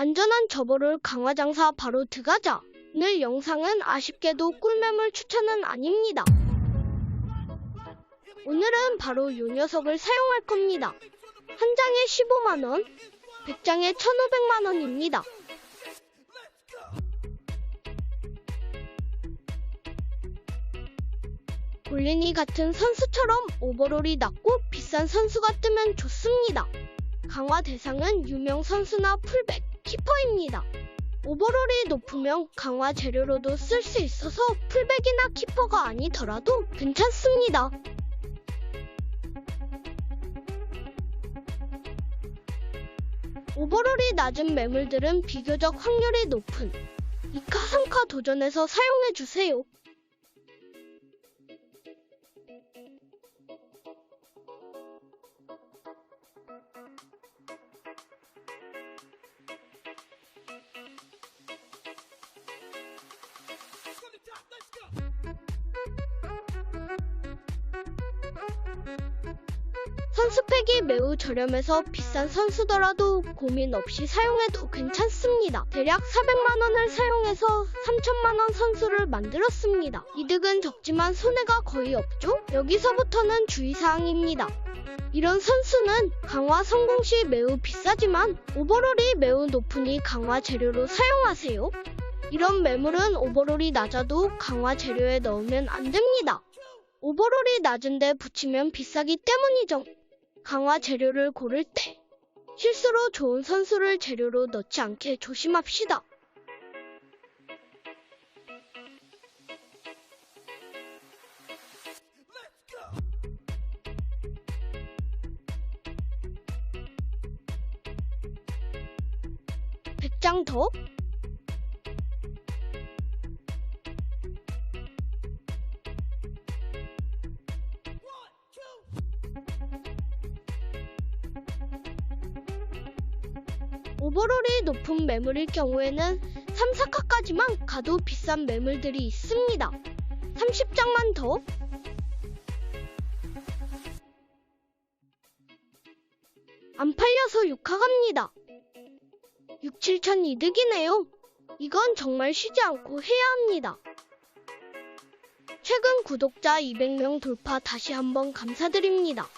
안전한 저보를 강화장사 바로 들어가자. 오늘 영상은 아쉽게도 꿀매물 추천은 아닙니다. 오늘은 바로 요 녀석을 사용할 겁니다. 한 장에 15만원, 100장에 1,500만원입니다. 골린이 같은 선수처럼 오버롤이 낮고 비싼 선수가 뜨면 좋습니다. 강화 대상은 유명 선수나 풀백, 키퍼입니다. 오버롤이 높으면 강화 재료로도 쓸 수 있어서 풀백이나 키퍼가 아니더라도 괜찮습니다. 오버롤이 낮은 매물들은 비교적 확률이 높은 2카, 3카 도전에서 사용해주세요. 선수팩이 매우 저렴해서 비싼 선수더라도 고민 없이 사용해도 괜찮습니다. 대략 400만원을 사용해서 3천만원 선수를 만들었습니다. 이득은 적지만 손해가 거의 없죠? 여기서부터는 주의사항입니다. 이런 선수는 강화 성공 시 매우 비싸지만 오버롤이 매우 높으니 강화 재료로 사용하세요. 이런 매물은 오버롤이 낮아도 강화 재료에 넣으면 안 됩니다. 오버롤이 낮은데 붙이면 비싸기 때문이죠. 강화 재료를 고를 때 실수로 좋은 선수를 재료로 넣지 않게 조심합시다. 백장 더? 오버롤이 높은 매물일 경우에는 3, 4카까지만 가도 비싼 매물들이 있습니다. 30장만 더? 안 팔려서 6카 갑니다. 6, 7천 이득이네요. 이건 정말 쉬지 않고 해야 합니다. 최근 구독자 200명 돌파 다시 한번 감사드립니다.